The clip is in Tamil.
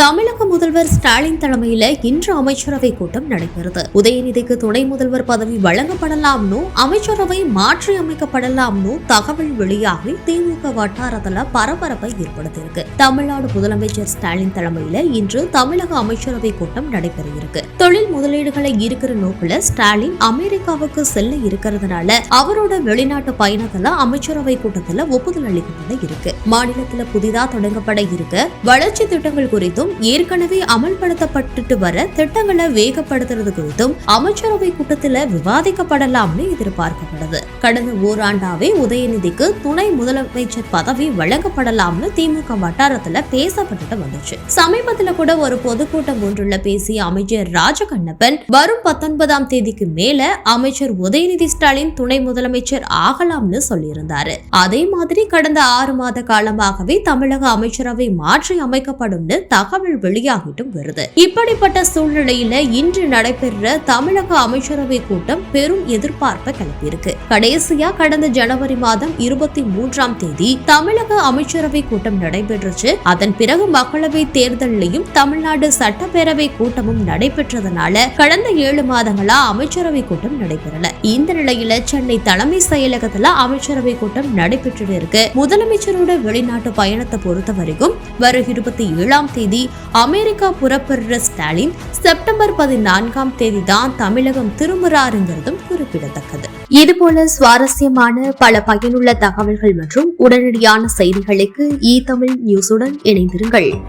தமிழக முதல்வர் ஸ்டாலின் தலைமையில இன்று அமைச்சரவை கூட்டம் நடைபெறுது. உதயநிதிக்கு துணை முதல்வர் பதவி வழங்கப்படலாம்னு அமைச்சரவை மாற்றி அமைக்கப்படலாம்னு தகவல் வெளியாகி திமுக வட்டாரத்துல பரபரப்பை ஏற்படுத்தியிருக்கு. தமிழ்நாடு முதலமைச்சர் ஸ்டாலின் தலைமையில இன்று தமிழக அமைச்சரவை கூட்டம் நடைபெற இருக்கு தொழில் முதலீடுகளை ஈர்க்கிற நோக்கில ஸ்டாலின் அமெரிக்காவுக்கு செல்ல இருக்கிறதுனால அவரோட வெளிநாட்டு பயணத்துல அமைச்சரவை கூட்டத்துல ஒப்புதல் அளிக்கப்பட இருக்கு. மாநிலத்துல புதிதா தொடங்கப்பட இருக்க வளர்ச்சி திட்டங்கள் குறித்தும் ஏற்கனவே அமல்படுத்தப்பட்டு வர திட்டங்களை வேகப்படுத்துறது குறித்தும் அமைச்சரவை கூட்டத்தில் விவாதிக்கப்படலாம்னு எதிர்பார்க்கப்படுது. கடந்த ஓராண்டாவே உதயநிதிக்கு துணை முதலமைச்சர் பதவி வழங்கப்படலாம்னு திமுக வட்டாரத்துல பேசப்பட்டு வந்துச்சு. சமீபத்துல கூட ஒரு பொதுக்கூட்டம் ஒன்றுல பேசிய அமைச்சர் ராஜகண்ணப்பன் வரும் பத்தொன்பதாம் தேதிக்கு மேல அமைச்சர் உதயநிதி ஸ்டாலின் துணை முதலமைச்சர் ஆகலாம்னு சொல்லியிருந்தாரு. அதே மாதிரி கடந்த ஆறு மாத காலமாகவே தமிழக அமைச்சரவை மாற்றி அமைக்கப்படும்னு தகவல் வெளியாகிட்டும் வருது. இப்படிப்பட்ட சூழ்நிலையில இன்று நடைபெற்ற தமிழக அமைச்சரவை கூட்டம் பெரும் எதிர்பார்ப்பை கிளப்பியிருக்கு. கடைசியா கடந்த ஜனவரி மாதம் இருபத்தி மூன்றாம் தேதி தமிழக அமைச்சரவை கூட்டம் நடைபெற்றுச்சு. அதன் பிறகு மக்களவை தேர்தலையும் தமிழ்நாடு சட்டப்பேரவை கூட்டமும் நடைபெற்றதனால கடந்த ஏழு மாதங்களா அமைச்சரவை கூட்டம் நடைபெறல. இந்த நிலையில சென்னை தலைமை செயலகத்துல அமைச்சரவை கூட்டம் நடைபெற்று இருக்கு. முதலமைச்சரோட வெளிநாட்டு பயணத்தை பொறுத்த வரைக்கும் வரும் இருபத்தி ஏழாம் தேதி அமெரிக்கா புறப்படுற ஸ்டாலின் செப்டம்பர் பதினான்காம் தேதி தான் தமிழகம் திரும்புறாருங்கிறதும் குறிப்பிடத்தக்கது. இதுபோல சுவாரஸ்யமான பல பயனுள்ள தகவல்கள் மற்றும் உடனடியான செய்திகளுக்கு இ தமிழ் நியூஸுடன் இணைந்திருங்கள்.